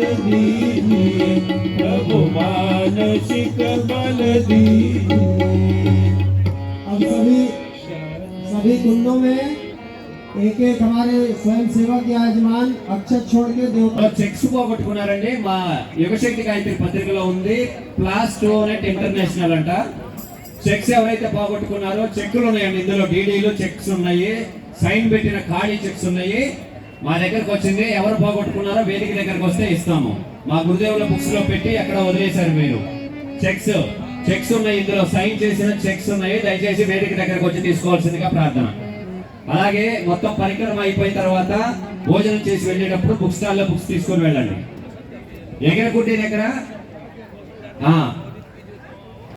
बल दीजिए प्रभु मानसिक बल दीजिए अब सभी सभी कुंडों में एक एक हमारे स्वयं सेवक यजमान अक्षत छोड़ के देवता చెక్స్ పోగొట్టుకున్నారండి మా యుగశక్తి గాయత్రి పత్రికలో ఉంది ప్లాస్ టూ నెట్ ఇంటర్నేషనల్ అంట చెక్స్ ఎవరైతే పోగొట్టుకున్నారో చెక్కులు ఉన్నాయండి ఇందులో డీడీలు చెక్స్ ఉన్నాయి సైన్ పెట్టిన ఖాళీ చెక్స్ ఉన్నాయి మా దగ్గరకు వచ్చింది. ఎవరు పోగొట్టుకున్నారో వేదిక దగ్గరకు వస్తే ఇస్తాము. మా గురుదేవుల బుక్స్లో పెట్టి అక్కడ వదిలేశారు మీరు. చెక్స్ చెక్స్ ఉన్నాయి ఇందులో. సైన్ చేసిన చెక్స్ ఉన్నాయి. దయచేసి వేదిక దగ్గరకు వచ్చి తీసుకోవాల్సిందిగా ప్రార్థన. అలాగే మొత్తం పరికరం అయిపోయిన తర్వాత భోజనం చేసి వెళ్ళేటప్పుడు బుక్ స్టాల్లో బుక్స్ తీసుకొని వెళ్ళండి. ఎగరకుంటే దగ్గర